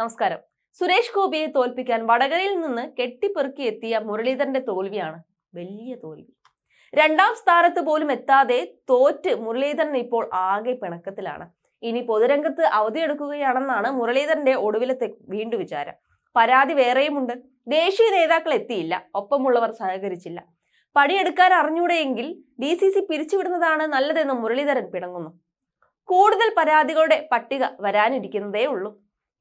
നമസ്കാരം. സുരേഷ് ഗോപിയെ തോൽപ്പിക്കാൻ വടകരയിൽ നിന്ന് കെട്ടിപ്പെറുക്കി എത്തിയ മുരളീധരന്റെ തോൽവിയാണ് വലിയ തോൽവി. രണ്ടാം സ്ഥാനത്ത് പോലും എത്താതെ തോറ്റ് മുരളീധരൻ ഇപ്പോൾ ആകെ പിണക്കത്തിലാണ്. ഇനി പൊതുരംഗത്ത് അവധിയെടുക്കുകയാണെന്നാണ് മുരളീധരന്റെ ഒടുവിലത്തെ വീണ്ടും വിചാരം. പരാതി വേറെയുമുണ്ട്. ദേശീയ നേതാക്കൾ എത്തിയില്ല. ഒപ്പമുള്ളവർ സഹകരിച്ചില്ല. പണിയെടുക്കാൻ അറിഞ്ഞൂടെയെങ്കിൽ ഡി സി സി പിരിച്ചുവിടുന്നതാണ് നല്ലതെന്ന് മുരളീധരൻ പിണങ്ങുന്നു. കൂടുതൽ പരാതികളുടെ പട്ടിക വരാനിരിക്കുന്നതേ ഉള്ളൂ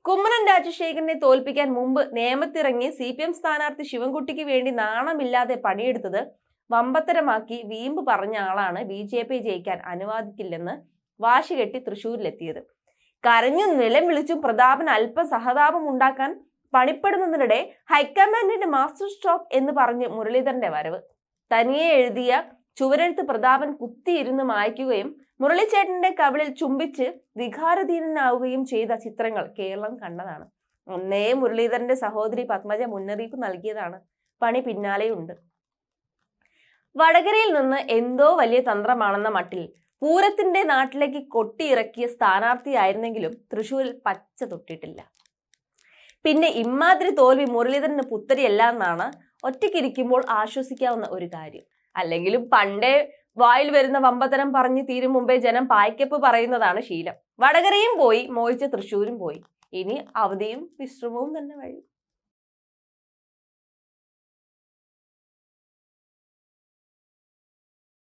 കുമ്മനം രാജശേഖരനെ തോൽപ്പിക്കാൻ മുമ്പ് നിയമത്തിറങ്ങി സി പി എം സ്ഥാനാർത്ഥി ശിവൻകുട്ടിക്ക് വേണ്ടി നാണമില്ലാതെ പണിയെടുത്തത് വമ്പത്തരമാക്കി വീമ്പ് പറഞ്ഞ ആളാണ് ബി ജെ പി ജയിക്കാൻ അനുവാദിക്കില്ലെന്ന് വാശികെട്ടി തൃശൂരിലെത്തിയത്. കരഞ്ഞു നിലം വിളിച്ചും പ്രതാപൻ അല്പം സഹതാപം ഉണ്ടാക്കാൻ പണിപ്പെടുന്നതിനിടെ ഹൈക്കമാൻഡിന്റെ മാസ്റ്റർ സ്റ്റോപ്പ് എന്ന് പറഞ്ഞ് മുരളീധരന്റെ വരവ്. തനിയെ എഴുതിയ ചുവരെഴുത്ത് പ്രതാപൻ കുത്തിയിരുന്ന് മായ്ക്കുകയും മുരളിച്ചേട്ടന്റെ കവിളിൽ ചുംബിച്ച് വികാരധീനനാവുകയും ചെയ്ത ചിത്രങ്ങൾ കേരളം കണ്ടതാണ്. ഒന്നേ മുരളീധരന്റെ സഹോദരി പത്മജ മുന്നറിയിപ്പ് നൽകിയതാണ്. പണി പിന്നാലെയുണ്ട്. വടകരയിൽ നിന്ന് എന്തോ വലിയ തന്ത്രമാണെന്ന മട്ടിൽ പൂരത്തിന്റെ നാട്ടിലേക്ക് കൊട്ടിയിറക്കിയ സ്ഥാനാർത്ഥിയായിരുന്നെങ്കിലും തൃശൂരിൽ പച്ച തൊട്ടിട്ടില്ല. പിന്നെ ഇമ്മാതിരി തോൽവി മുരളീധരന് പുത്തരിയല്ല എന്നാണ് ഒറ്റയ്ക്കിരിക്കുമ്പോൾ ആശ്വസിക്കാവുന്ന ഒരു കാര്യം. അല്ലെങ്കിലും പണ്ടേ വായിൽ വരുന്ന വമ്പത്തരം പറഞ്ഞ് തീരും മുമ്പേ ജനം പായ്ക്കപ്പ് പറയുന്നതാണ് ശീലം. വടകരയും പോയി മോഹിച്ച തൃശ്ശൂരും പോയി. ഇനി അവധിയും വിശ്രമവും തന്നെ വഴി.